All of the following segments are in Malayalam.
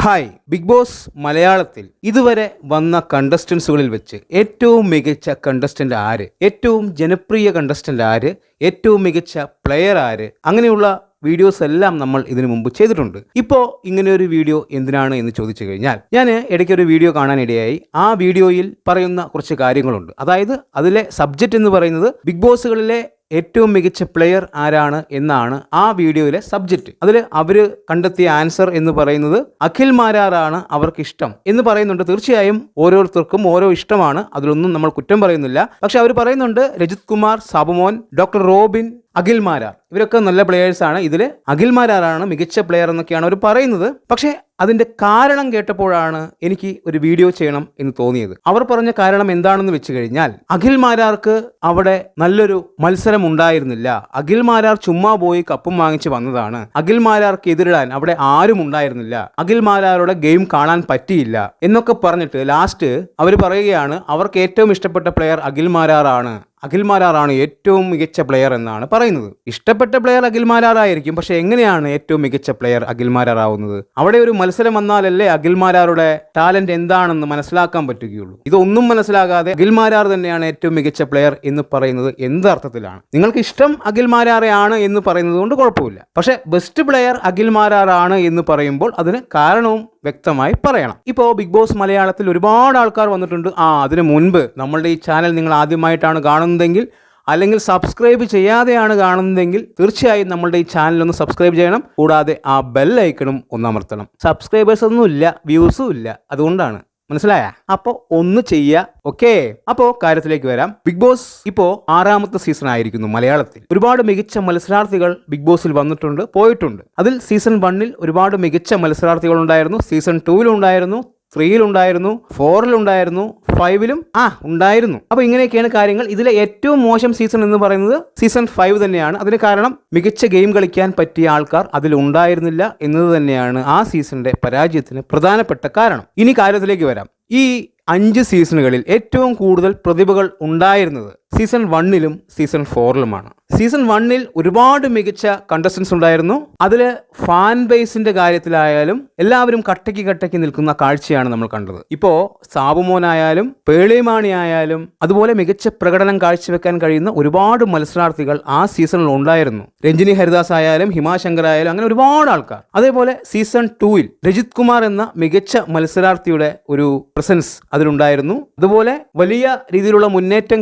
ഹായ് ബിഗ് ബോസ് മലയാളത്തിൽ ഇതുവരെ വന്ന കണ്ടസ്റ്റൻസുകളിൽ വെച്ച് ഏറ്റവും മികച്ച കണ്ടസ്റ്റന്റ് ആര്? ഏറ്റവും ജനപ്രിയ കണ്ടസ്റ്റന്റ് ആര്? ഏറ്റവും മികച്ച പ്ലെയർ ആര്? അങ്ങനെയുള്ള വീഡിയോസ് എല്ലാം നമ്മൾ ഇതിനു മുമ്പ് ചെയ്തിട്ടുണ്ട്. ഇപ്പോൾ ഇങ്ങനെ ഒരു വീഡിയോ എന്തിനാണ് എന്ന് ചോദിച്ചു കഴിഞ്ഞാൽ ഞാൻ ഇടയ്ക്ക് ഒരു വീഡിയോ കാണാനിടയായി. ആ വീഡിയോയിൽ പറയുന്ന കുറച്ച് കാര്യങ്ങളുണ്ട്. അതായത് അതിലെ സബ്ജക്റ്റ് എന്ന് പറയുന്നത് ബിഗ് ബോസുകളിലെ ഏറ്റവും മികച്ച പ്ലെയർ ആരാണ് എന്നാണ് ആ വീഡിയോയിലെ സബ്ജക്റ്റ് അതിൽ അവർ കണ്ടെത്തിയ ആൻസർ എന്ന് പറയുന്നത് അഖിൽ മാരാറാണ് അവർക്ക് ഇഷ്ടം എന്ന് പറയുന്നുണ്ട്. തീർച്ചയായും ഓരോരുത്തർക്കും ഓരോ ഇഷ്ടമാണ്. അതിലൊന്നും നമ്മൾ കുറ്റം പറയുന്നില്ല. പക്ഷെ അവർ പറയുന്നുണ്ട് രജിത് കുമാർ സാബുമോൻ ഡോക്ടർ റോബിൻ അഖിൽ മാരാർ. ഇവരൊക്കെ നല്ല പ്ലെയേഴ്സാണ് ഇതിൽ അഖിൽ മാരാറാണ് മികച്ച പ്ലെയർ എന്നൊക്കെയാണ് അവർ പറയുന്നത്. പക്ഷേ അതിന്റെ കാരണം കേട്ടപ്പോഴാണ് എനിക്ക് ഒരു വീഡിയോ ചെയ്യണം എന്ന് തോന്നിയത്. അവർ പറഞ്ഞ കാരണം എന്താണെന്ന് വെച്ച് കഴിഞ്ഞാൽ അഖിൽ മാരാർക്ക് അവിടെ നല്ലൊരു മത്സരം ഉണ്ടായിരുന്നില്ല. അഖിൽ മാരാർ ചുമ്മാ പോയി കപ്പും വാങ്ങിച്ച് വന്നതാണ്. അഖിൽ മാരാർക്ക് എതിരിടാൻ അവിടെ ആരും ഉണ്ടായിരുന്നില്ല. അഖിൽ മാരാരുടെ ഗെയിം കാണാൻ പറ്റിയില്ല എന്നൊക്കെ പറഞ്ഞിട്ട് ലാസ്റ്റ് അവർ പറയുകയാണ് അവർക്ക് ഏറ്റവും ഇഷ്ടപ്പെട്ട പ്ലെയർ അഖിൽ മാരാറാണ് മാരാറാണ് ഏറ്റവും മികച്ച പ്ലെയർ എന്നാണ് പറയുന്നത്. ഇഷ്ടപ്പെട്ട പ്ലെയർ അഖിൽ മാരാറായിരിക്കും പക്ഷെ എങ്ങനെയാണ് ഏറ്റവും മികച്ച പ്ലെയർ അഖിൽ മാരാറാവുന്നത് അവിടെ ഒരു മത്സരം വന്നാലല്ലേ അഖിൽമാരാരുടെ ടാലന്റ് എന്താണെന്ന് മനസ്സിലാക്കാൻ പറ്റുകയുള്ളൂ. ഇതൊന്നും മനസ്സിലാകാതെ അഖിൽമാരാർ തന്നെയാണ് ഏറ്റവും മികച്ച പ്ലെയർ എന്ന് പറയുന്നത് എന്ത് അർത്ഥത്തിലാണ്? നിങ്ങൾക്ക് ഇഷ്ടം അഖിൽ മാരാറെയാണ് എന്ന് പറയുന്നത് കൊണ്ട് കുഴപ്പമില്ല. പക്ഷെ ബെസ്റ്റ് പ്ലെയർ അഖിൽമാരാറാണ് എന്ന് പറയുമ്പോൾ അതിന് കാരണവും വ്യക്തമായി പറയണം. ഇപ്പോൾ ബിഗ് ബോസ് മലയാളത്തിൽ ഒരുപാട് ആൾക്കാർ വന്നിട്ടുണ്ട്. ആ അതിന് മുൻപ് നമ്മളുടെ ഈ ചാനൽ നിങ്ങൾ ആദ്യമായിട്ടാണ് കാണുന്നതെങ്കിൽ അല്ലെങ്കിൽ സബ്സ്ക്രൈബ് ചെയ്യാതെയാണ് കാണുന്നതെങ്കിൽ തീർച്ചയായും നമ്മളുടെ ഈ ചാനൽ ഒന്ന് സബ്സ്ക്രൈബ് ചെയ്യണം. കൂടാതെ ആ ബെൽ ഐക്കണും ഒന്ന് അമർത്തണം. സബ്സ്ക്രൈബേഴ്സ് ഒന്നും ഇല്ല വ്യൂസും ഇല്ല. അതുകൊണ്ടാണ്. മനസ്സിലായ? അപ്പോൾ ഒന്ന് ചെയ്യുക ഓക്കെ അപ്പോൾ കാര്യത്തിലേക്ക് വരാം. ബിഗ് ബോസ് ഇപ്പോൾ ആറാമത്തെ സീസൺ ആയിരിക്കുന്നു മലയാളത്തിൽ. ഒരുപാട് മികച്ച മത്സരാർത്ഥികൾ ബിഗ് ബോസിൽ വന്നിട്ടുണ്ട് പോയിട്ടുണ്ട്. അതിൽ സീസൺ വണ്ണിൽ ഒരുപാട് മികച്ച മത്സരാർത്ഥികൾ ഉണ്ടായിരുന്നു സീസൺ ടൂവിലും ഉണ്ടായിരുന്നു. ത്രീയിലുണ്ടായിരുന്നു ഫോറിലുണ്ടായിരുന്നു ഫൈവിലും ആ ഉണ്ടായിരുന്നു. അപ്പോൾ ഇങ്ങനെയൊക്കെയാണ് കാര്യങ്ങൾ. ഇതിലെ ഏറ്റവും മോശം സീസൺ എന്ന് പറയുന്നത് സീസൺ ഫൈവ് തന്നെയാണ്. അതിന് കാരണം മികച്ച ഗെയിം കളിക്കാൻ പറ്റിയ ആൾക്കാർ അതിൽ ഉണ്ടായിരുന്നില്ല എന്നത് തന്നെയാണ് ആ സീസണിന്റെ പരാജയത്തിന് പ്രധാനപ്പെട്ട കാരണം. ഇനി കാര്യത്തിലേക്ക് വരാം. ഈ അഞ്ച് സീസണുകളിൽ ഏറ്റവും കൂടുതൽ പ്രതിഭകൾ ഉണ്ടായിരുന്നത് സീസൺ വണ്ണിലും സീസൺ ഫോറിലുമാണ്. സീസൺ വണ്ണിൽ ഒരുപാട് മികച്ച കണ്ടസ്റ്റൻസ് ഉണ്ടായിരുന്നു. അതിൽ ഫാൻ ബേസിന്റെ കാര്യത്തിലായാലും എല്ലാവരും കട്ടയ്ക്ക് കട്ടയ്ക്ക് നിൽക്കുന്ന കാഴ്ചയാണ് നമ്മൾ കണ്ടത്. ഇപ്പോൾ സാബുമോനായാലും പേളിമാണി ആയാലും അതുപോലെ മികച്ച പ്രകടനം കാഴ്ചവെക്കാൻ കഴിയുന്ന ഒരുപാട് മത്സരാർത്ഥികൾ ആ സീസണിൽ ഉണ്ടായിരുന്നു. രഞ്ജിനി ഹരിദാസ് ആയാലും ഹിമാശങ്കർ ആയാലും അങ്ങനെ ഒരുപാട് ആൾക്കാർ. അതേപോലെ സീസൺ ടൂവിൽ രജിത് കുമാർ എന്ന മികച്ച മത്സരാർത്ഥിയുടെ ഒരു പ്രസൻസ് അതിലുണ്ടായിരുന്നു. അതുപോലെ വലിയ രീതിയിലുള്ള മുന്നേറ്റം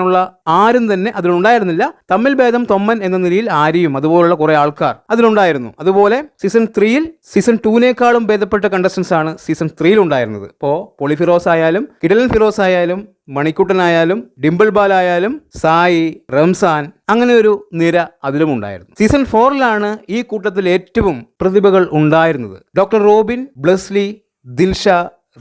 കാഴ്ചവെക്കാനുള്ള ആരും തന്നെ അതിലുണ്ടായിരുന്നില്ല. തമ്മിൽ ഭേദം തൊമ്മൻ എന്ന നിലയിൽ ആര്യയും അതുപോലുള്ള കുറെ ആൾക്കാർ അതിലുണ്ടായിരുന്നു. അതുപോലെ സീസൺ ത്രീയിൽ സീസൺ ടൂവിനേക്കാളും ഭേദപ്പെട്ട കണ്ടസ്റ്റൻസ് ആണ് സീസൺ ത്രീയിൽ ഉണ്ടായിരുന്നത്. ഇപ്പോ പൊളിഫിറോസ് ആയാലും കിടലൻ ഫിറോസ് ആയാലും മണിക്കുട്ടനായാലും ഡിംപിൾ ബാലായാലും സായി റംസാൻ അങ്ങനെ ഒരു നിര അതിലും ഉണ്ടായിരുന്നു. സീസൺ ഫോറിലാണ് ഈ കൂട്ടത്തിൽ ഏറ്റവും പ്രതിഭകൾ ഉണ്ടായിരുന്നത്. ഡോക്ടർ റോബിൻ ബ്ലസ്ലി ദിൽഷ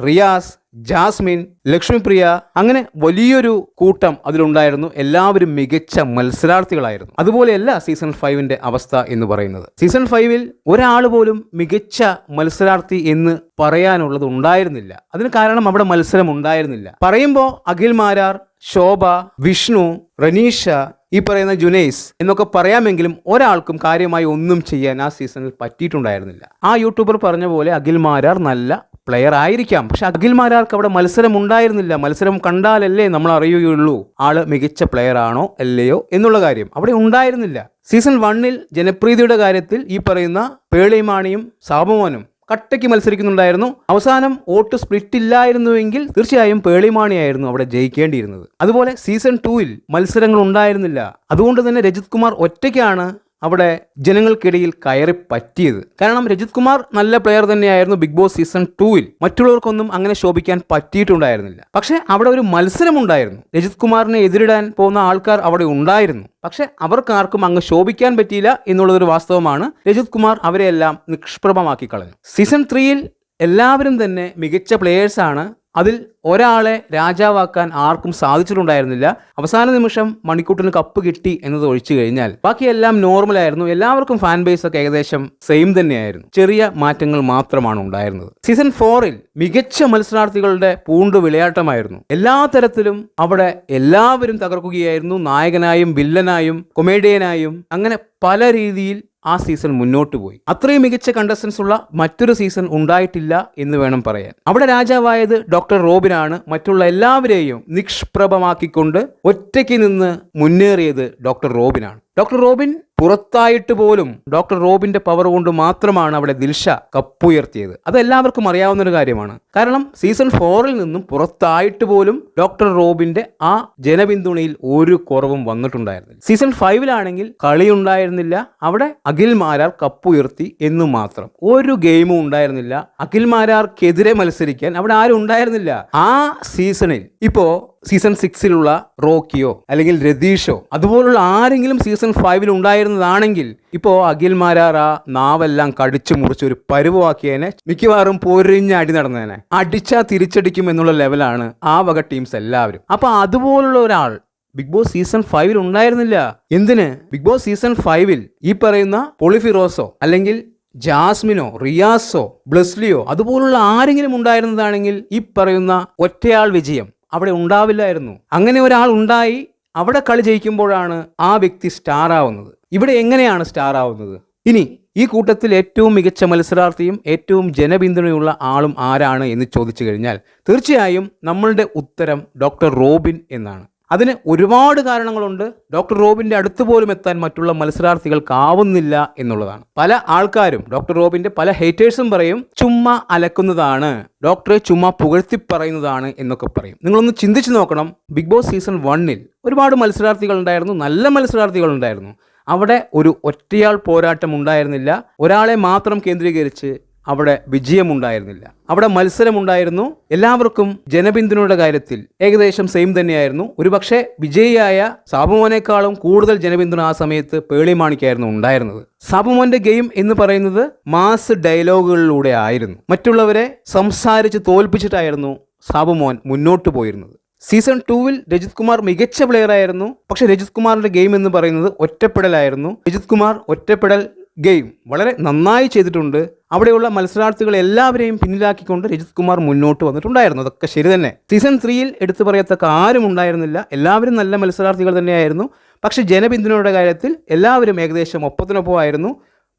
റിയാസ് ജാസ്മിൻ ലക്ഷ്മിപ്രിയ അങ്ങനെ വലിയൊരു കൂട്ടം അതിലുണ്ടായിരുന്നു. എല്ലാവരും മികച്ച മത്സരാർത്ഥികളായിരുന്നു. അതുപോലെയല്ല സീസൺ ഫൈവിന്റെ അവസ്ഥ എന്ന് പറയുന്നത്. സീസൺ ഫൈവിൽ ഒരാൾ പോലും മികച്ച മത്സരാർത്ഥി എന്ന് പറയാനുള്ളത് ഉണ്ടായിരുന്നില്ല. അതിന് കാരണം അവിടെ മത്സരം ഉണ്ടായിരുന്നില്ല. പറയുമ്പോൾ അഖിൽ മാരാർ ശോഭ വിഷ്ണു റനീഷ ഈ പറയുന്ന ജുനൈസ് എന്നൊക്കെ പറയാമെങ്കിലും ഒരാൾക്കും കാര്യമായി ഒന്നും ചെയ്യാൻ ആ സീസണിൽ പറ്റിയിട്ടുണ്ടായിരുന്നില്ല. ആ യൂട്യൂബർ പറഞ്ഞ പോലെ അഖിൽ മാരാർ നല്ല പ്ലെയർ ആയിരിക്കാം. പക്ഷെ അഖിൽ മാരാർക്ക് അവിടെ മത്സരം ഉണ്ടായിരുന്നില്ല. മത്സരം കണ്ടാലല്ലേ നമ്മൾ അറിയുകയുള്ളൂ. ആൾ മികച്ച പ്ലെയർ ആണോ അല്ലയോ എന്നുള്ള കാര്യം. അവിടെ ഉണ്ടായിരുന്നില്ല. സീസൺ വണ്ണിൽ ജനപ്രീതിയുടെ കാര്യത്തിൽ ഈ പറയുന്ന പേളിമാണിയും സാബുമോനും കട്ടയ്ക്ക് മത്സരിക്കുന്നുണ്ടായിരുന്നു. അവസാനം വോട്ട് സ്പ്ലിറ്റ് ഇല്ലായിരുന്നുവെങ്കിൽ തീർച്ചയായും പേളിമാണിയായിരുന്നു അവിടെ ജയിക്കേണ്ടിയിരുന്നത്. അതുപോലെ സീസൺ ടൂവിൽ മത്സരങ്ങൾ ഉണ്ടായിരുന്നില്ല. അതുകൊണ്ട് തന്നെ രജിത് കുമാർ ഒറ്റയ്ക്കാണ് അവിടെ ജനങ്ങൾക്കിടയിൽ കയറി പറ്റിയത്. കാരണം രജിത് കുമാർ നല്ല പ്ലെയർ തന്നെയായിരുന്നു ബിഗ് ബോസ് സീസൺ ടൂവിൽ മറ്റുള്ളവർക്കൊന്നും അങ്ങനെ ശോഭിക്കാൻ പറ്റിയിട്ടുണ്ടായിരുന്നില്ല. പക്ഷെ അവിടെ ഒരു മത്സരം ഉണ്ടായിരുന്നു രജിത് കുമാറിനെ എതിരിടാൻ പോകുന്ന ആൾക്കാർ അവിടെ ഉണ്ടായിരുന്നു. പക്ഷെ അവർക്കാർക്കും അങ്ങ് ശോഭിക്കാൻ പറ്റിയില്ല എന്നുള്ളതൊരു വാസ്തവമാണ് രജിത് കുമാർ അവരെയെല്ലാം നിഷ്പ്രഭമാക്കി കളഞ്ഞു സീസൺ ത്രീയിൽ എല്ലാവരും തന്നെ മികച്ച പ്ലെയേഴ്സാണ് അതിൽ ഒരാളെ രാജാവാക്കാൻ ആർക്കും സാധിച്ചിട്ടുണ്ടായിരുന്നില്ല. അവസാന നിമിഷം മണിക്കൂട്ടിന് കപ്പ് കിട്ടി എന്നത് ഒഴിച്ചു കഴിഞ്ഞാൽ ബാക്കിയെല്ലാം നോർമൽ ആയിരുന്നു. എല്ലാവർക്കും ഫാൻ ബേസ് ഒക്കെ ഏകദേശം സെയിം തന്നെയായിരുന്നു. ചെറിയ മാറ്റങ്ങൾ മാത്രമാണ് ഉണ്ടായിരുന്നത്. സീസൺ ഫോറിൽ മികച്ച മത്സരാർത്ഥികളുടെ പൂണ്ട് വിളയാട്ടമായിരുന്നു. എല്ലാ തരത്തിലും അവിടെ എല്ലാവരും തകർക്കുകയായിരുന്നു. നായകനായും വില്ലനായും കൊമേഡിയനായും അങ്ങനെ പല രീതിയിൽ ആ സീസൺ മുന്നോട്ട് പോയി. അത്രയും മികച്ച കണ്ടസ്റ്റൻസ് ഉള്ള മറ്റൊരു സീസൺ ഉണ്ടായിട്ടില്ല എന്ന് വേണം പറയാൻ. അവിടെ രാജാവായത് ഡോക്ടർ റോബിനാണ് മറ്റുള്ള എല്ലാവരെയും നിഷ്പ്രഭമാക്കിക്കൊണ്ട് ഒറ്റയ്ക്ക് നിന്ന് മുന്നേറിയത് ഡോക്ടർ റോബിനാണ് ഡോക്ടർ റോബിൻ പുറത്തായിട്ട് പോലും ഡോക്ടർ റോബിന്റെ പവർ കൊണ്ട് മാത്രമാണ് അവിടെ ദിൽഷ കപ്പുയർത്തിയത്. അത് എല്ലാവർക്കും അറിയാവുന്ന ഒരു കാര്യമാണ്. കാരണം സീസൺ ഫോറിൽ നിന്നും പുറത്തായിട്ട് പോലും ഡോക്ടർ റോബിന്റെ ആ ജനപിന്തുണയിൽ ഒരു കുറവും വന്നിട്ടുണ്ടായിരുന്നില്ല. സീസൺ ഫൈവിലാണെങ്കിൽ കളി ഉണ്ടായിരുന്നില്ല അവിടെ അഖിൽ മാരാർ കപ്പുയർത്തി എന്നു മാത്രം. ഒരു ഗെയിമും ഉണ്ടായിരുന്നില്ല. അഖിൽ മാരാർക്കെതിരെ മത്സരിക്കാൻ അവിടെ ആരും ഉണ്ടായിരുന്നില്ല. ആ സീസണിൽ ഇപ്പോ സീസൺ സിക്സിലുള്ള റോക്കിയോ അല്ലെങ്കിൽ രതീഷോ അതുപോലുള്ള ആരെങ്കിലും സീസൺ ഫൈവിൽ ഉണ്ടായിരുന്നതാണെങ്കിൽ ഇപ്പോൾ അഖിൽ മാരാർ ആ നാവെല്ലാം കടിച്ചു മുറിച്ച് ഒരു പരുവമാക്കിയതിനെ മിക്കവാറും പൊരിഞ്ഞ അടി നടന്നതിനെ അടിച്ചാ തിരിച്ചടിക്കും എന്നുള്ള ലെവലാണ് ആ വക ടീംസ് എല്ലാവരും. അപ്പൊ അതുപോലുള്ള ഒരാൾ ബിഗ് ബോസ് സീസൺ ഫൈവിൽ ഉണ്ടായിരുന്നില്ല. എന്തിന്? ബിഗ് ബോസ് സീസൺ ഫൈവിൽ ഈ പറയുന്ന പൊളിഫിറോസോ അല്ലെങ്കിൽ ജാസ്മിനോ റിയാസോ ബ്ലസ്ലിയോ അതുപോലുള്ള ആരെങ്കിലും ഉണ്ടായിരുന്നതാണെങ്കിൽ ഈ പറയുന്ന ഒറ്റയാൾ വിജയം അവിടെ ഉണ്ടാവില്ലായിരുന്നു. അങ്ങനെ ഒരാൾ ഉണ്ടായി അവിടെ കളി ജയിക്കുമ്പോഴാണ് ആ വ്യക്തി സ്റ്റാർ ആവുന്നത്. ഇവിടെ എങ്ങനെയാണ് സ്റ്റാർ ആവുന്നത്? ഇനി ഈ കൂട്ടത്തിൽ ഏറ്റവും മികച്ച മത്സരാർത്ഥിയും ഏറ്റവും ജനപിന്തുണയുള്ള ആളും ആരാണ് എന്ന് ചോദിച്ചു കഴിഞ്ഞാൽ തീർച്ചയായും നമ്മളുടെ ഉത്തരം ഡോക്ടർ റോബിൻ എന്നാണ്. അതിന് ഒരുപാട് കാരണങ്ങളുണ്ട്. ഡോക്ടർ റോബിന്റെ അടുത്ത് പോലും എത്താൻ മറ്റുള്ള മത്സരാർത്ഥികൾക്കാവുന്നില്ല എന്നുള്ളതാണ്. പല ആൾക്കാരും ഡോക്ടർ റോബിന്റെ പല ഹേറ്റേഴ്സും പറയും ചുമ്മാ അലക്കുന്നതാണ് ഡോക്ടറെ ചുമ്മാ പുകഴ്ത്തി പറയുന്നതാണ് എന്നൊക്കെ പറയും. നിങ്ങളൊന്ന് ചിന്തിച്ചു നോക്കണം. ബിഗ് ബോസ് സീസൺ വണ്ണിൽ ഒരുപാട് മത്സരാർത്ഥികൾ ഉണ്ടായിരുന്നു നല്ല മത്സരാർത്ഥികൾ ഉണ്ടായിരുന്നു. അവിടെ ഒരു ഒറ്റയാൾ പോരാട്ടം ഉണ്ടായിരുന്നില്ല. ഒരാളെ മാത്രം കേന്ദ്രീകരിച്ച് അവിടെ വിജയമുണ്ടായിരുന്നില്ല. അവിടെ മത്സരമുണ്ടായിരുന്നു. എല്ലാവർക്കും ജനപിന്തുണയുടെ കാര്യത്തിൽ ഏകദേശം സെയിം തന്നെയായിരുന്നു. ഒരുപക്ഷെ വിജയിയായ സാബുമോനേക്കാളും കൂടുതൽ ജനപിന്തുണ ആ സമയത്ത് പേളിമാണിക്കായിരുന്നു ഉണ്ടായിരുന്നത്. സാബുമോന്റെ ഗെയിം എന്ന് പറയുന്നത് മാസ് ഡയലോഗുകളിലൂടെ ആയിരുന്നു. മറ്റുള്ളവരെ സംസാരിച്ച് തോൽപ്പിച്ചിട്ടായിരുന്നു സാബുമോൻ മുന്നോട്ട് പോയിരുന്നത്. സീസൺ ടൂവിൽ രജിത് കുമാർ മികച്ച പ്ലെയർ ആയിരുന്നു. പക്ഷെ രജിത് കുമാറിന്റെ ഗെയിം എന്ന് പറയുന്നത് ഒറ്റപ്പെടലായിരുന്നു. രജിത് കുമാർ ഒറ്റപ്പെടൽ ഗെയിം വളരെ നന്നായി ചെയ്തിട്ടുണ്ട്. അവിടെയുള്ള മത്സരാർത്ഥികളെ എല്ലാവരെയും പിന്നിലാക്കിക്കൊണ്ട് രജിത് കുമാർ മുന്നോട്ട് വന്നിട്ടുണ്ടായിരുന്നു. അതൊക്കെ ശരി തന്നെ. സീസൺ ത്രീയിൽ എടുത്തു പറയത്തക്ക ആരും ഉണ്ടായിരുന്നില്ല. എല്ലാവരും നല്ല മത്സരാർത്ഥികൾ തന്നെയായിരുന്നു. പക്ഷേ ജനപിന്തുണയുടെ കാര്യത്തിൽ എല്ലാവരും ഏകദേശം ഒപ്പത്തിനൊപ്പമായിരുന്നു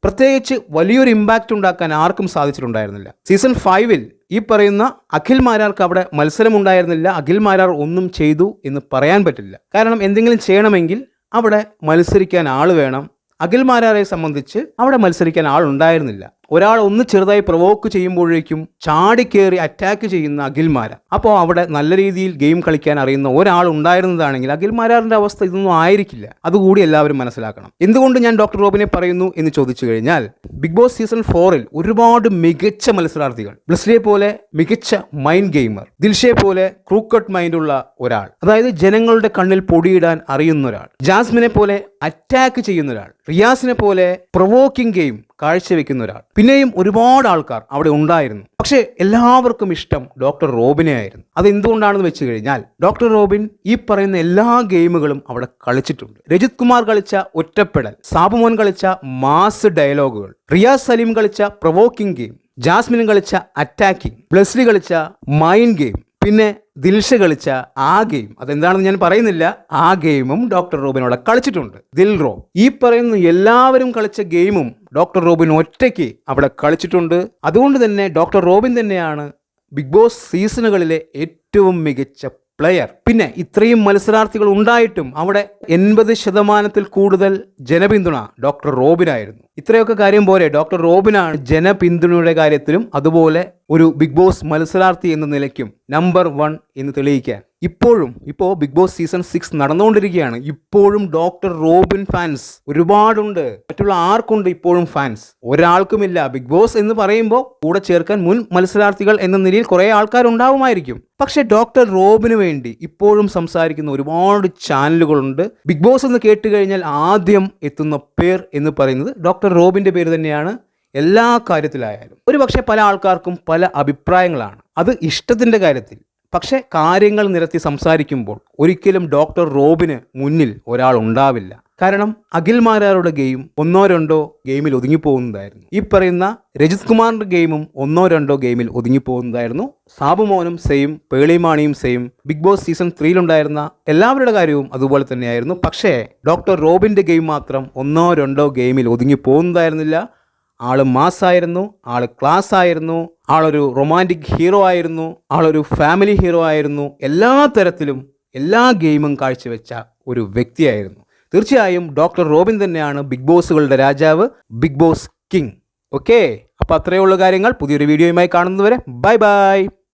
പ്രത്യേകിച്ച് വലിയൊരു ഇമ്പാക്റ്റ് ഉണ്ടാക്കാൻ ആർക്കും സാധിച്ചിട്ടുണ്ടായിരുന്നില്ല. സീസൺ ഫൈവിൽ ഈ പറയുന്ന അഖിൽ മാരാർക്ക് അവിടെ മത്സരമുണ്ടായിരുന്നില്ല. അഖിൽ മാരാർ ഒന്നും ചെയ്തു എന്ന് പറയാൻ പറ്റില്ല. കാരണം എന്തെങ്കിലും ചെയ്യണമെങ്കിൽ അവിടെ മത്സരിക്കാൻ ആൾ വേണം. അഖിൽ മാരാറെ സംബന്ധിച്ച് അവിടെ മത്സരിക്കാൻ ആളുണ്ടായിരുന്നില്ല. ഒരാൾ ഒന്ന് ചെറുതായി പ്രൊവോക്ക് ചെയ്യുമ്പോഴേക്കും ചാടിക്കേറി അറ്റാക്ക് ചെയ്യുന്ന അഖിൽമാര. അപ്പോൾ അവിടെ നല്ല രീതിയിൽ ഗെയിം കളിക്കാൻ അറിയുന്ന ഒരാൾ ഉണ്ടായിരുന്നതാണെങ്കിൽ അഖിൽമാരാറിന്റെ അവസ്ഥ ഇതൊന്നും ആയിരിക്കില്ല. അതുകൂടി എല്ലാവരും മനസ്സിലാക്കണം. എന്തുകൊണ്ട് ഞാൻ ഡോക്ടർ റോബിനെ പറയുന്നു എന്ന് ചോദിച്ചു കഴിഞ്ഞാൽ ബിഗ് ബോസ് സീസൺ ഫോറിൽ ഒരുപാട് മികച്ച മത്സരാർത്ഥികൾ ബ്ലസ്ലിയെ പോലെ മികച്ച മൈൻഡ് ഗെയിമർ ദിൽഷയെ പോലെ ക്രൂക്കട്ട് മൈൻഡുള്ള ഒരാൾ അതായത് ജനങ്ങളുടെ കണ്ണിൽ പൊടിയിടാൻ അറിയുന്ന ഒരാൾ ജാസ്മിനെ പോലെ അറ്റാക്ക് ചെയ്യുന്ന ഒരാൾ റിയാസിനെ പോലെ പ്രൊവോക്കിംഗ് ഗെയിം കാഴ്ചവെക്കുന്ന ഒരാൾ. പിന്നെയും ഒരുപാട് ആൾക്കാർ അവിടെ ഉണ്ടായിരുന്നു. പക്ഷേ എല്ലാവർക്കും ഇഷ്ടം ഡോക്ടർ റോബിനെ ആയിരുന്നു. അത് എന്തുകൊണ്ടാണെന്ന് വെച്ച് കഴിഞ്ഞാൽ ഡോക്ടർ റോബിൻ ഈ പറയുന്ന എല്ലാ ഗെയിമുകളും അവിടെ കളിച്ചിട്ടുണ്ട്. രജിത് കുമാർ കളിച്ച ഒറ്റപ്പെടൽ സാബുമോൻ കളിച്ച മാസ് ഡയലോഗുകൾ റിയാസ് സലീം കളിച്ച പ്രൊവോക്കിംഗ് ഗെയിം ജാസ്മിൻ കളിച്ച അറ്റാക്കിംഗ് ബ്ലസ്ലി കളിച്ച മൈൻഡ് ഗെയിം പിന്നെ ദിൽഷ കളിച്ച ആ ഗെയിം അതെന്താണെന്ന് ഞാൻ പറയുന്നില്ല ആ ഗെയിമും ഡോക്ടർ റോബിൻ കളിച്ചിട്ടുണ്ട്. ദിൽ റോ ഈ പറയുന്ന എല്ലാവരും കളിച്ച ഗെയിമും ഡോക്ടർ റോബിൻ ഒറ്റയ്ക്ക് അവിടെ കളിച്ചിട്ടുണ്ട്. അതുകൊണ്ട് തന്നെ ഡോക്ടർ റോബിൻ തന്നെയാണ് ബിഗ് ബോസ് സീസണുകളിലെ ഏറ്റവും മികച്ച പ്ലെയർ പിന്നെ ഇത്രയും മത്സരാർത്ഥികൾ ഉണ്ടായിട്ടും അവിടെ എൺപത് ശതമാനത്തിൽ കൂടുതൽ ജനപിന്തുണ ഡോക്ടർ റോബിനായിരുന്നു. ഇത്രയൊക്കെ കാര്യം പോലെ ഡോക്ടർ റോബിനാണ് ജനപിന്തുണയുടെ കാര്യത്തിലും അതുപോലെ ഒരു ബിഗ് ബോസ് മത്സരാർത്ഥി എന്ന നിലയ്ക്കും നമ്പർ വൺ എന്ന് തെളിയിക്കാൻ. ഇപ്പോഴും ഇപ്പോൾ ബിഗ് ബോസ് സീസൺ സിക്സ് നടന്നുകൊണ്ടിരിക്കുകയാണ്. ഇപ്പോഴും ഡോക്ടർ റോബിൻ ഫാൻസ് ഒരുപാടുണ്ട്. മറ്റുള്ള ആർക്കുണ്ട് ഇപ്പോഴും ഫാൻസ് ഒരാൾക്കുമില്ല. ബിഗ് ബോസ് എന്ന് പറയുമ്പോൾ കൂടെ ചേർക്കാൻ മുൻ മത്സരാർത്ഥികൾ എന്ന നിലയിൽ കുറേ ആൾക്കാരുണ്ടാവുമായിരിക്കും. പക്ഷേ ഡോക്ടർ റോബിന് വേണ്ടി ഇപ്പോഴും സംസാരിക്കുന്ന ഒരുപാട് ചാനലുകളുണ്ട് ബിഗ് ബോസ് എന്ന് കേട്ട് കഴിഞ്ഞാൽ ആദ്യം എത്തുന്ന പേർ എന്ന് പറയുന്നത് ഡോക്ടർ റോബിന്റെ പേര് തന്നെയാണ്. എല്ലാ കാര്യത്തിലായാലും. ഒരു പക്ഷേ പല ആൾക്കാർക്കും പല അഭിപ്രായങ്ങളാണ്. അത് ഇഷ്ടത്തിന്റെ കാര്യത്തിൽ. പക്ഷേ കാര്യങ്ങൾ നിരത്തി സംസാരിക്കുമ്പോൾ ഒരിക്കലും ഡോക്ടർ റോബിന് മുന്നിൽ ഒരാൾ ഉണ്ടാവില്ല. കാരണം അഖിൽമാരാരുടെ ഗെയിം ഒന്നോ രണ്ടോ ഗെയിമിൽ ഒതുങ്ങിപ്പോകുന്നതായിരുന്നു. ഈ പറയുന്ന രജിത് കുമാറിന്റെ ഗെയിമും ഒന്നോ രണ്ടോ ഗെയിമിൽ ഒതുങ്ങിപ്പോകുന്നതായിരുന്നു. സാബുമോനും സെയിം പേളിമാണിയും സെയിം ബിഗ് ബോസ് സീസൺ ത്രീയിലുണ്ടായിരുന്ന എല്ലാവരുടെ കാര്യവും അതുപോലെ തന്നെയായിരുന്നു. പക്ഷേ ഡോക്ടർ റോബിന്റെ ഗെയിം മാത്രം ഒന്നോ രണ്ടോ ഗെയിമിൽ ഒതുങ്ങി മാസ് മാസ്സായിരുന്നു ആൾ ക്ലാസ് ആയിരുന്നു ആളൊരു റൊമാന്റിക് ഹീറോ ആയിരുന്നു ആളൊരു ഫാമിലി ഹീറോ ആയിരുന്നു. എല്ലാ തരത്തിലും എല്ലാ ഗെയിമും കാഴ്ചവെച്ച ഒരു വ്യക്തിയായിരുന്നു. തീർച്ചയായും ഡോക്ടർ റോബിൻ തന്നെയാണ് ബിഗ് ബോസുകളുടെ രാജാവ് ബിഗ് ബോസ് കിങ്. ഓക്കെ? അപ്പോൾ അത്രയേ ഉള്ളൂ കാര്യങ്ങൾ. പുതിയൊരു വീഡിയോയുമായി കാണുന്നതുവരെ ബൈ ബൈ.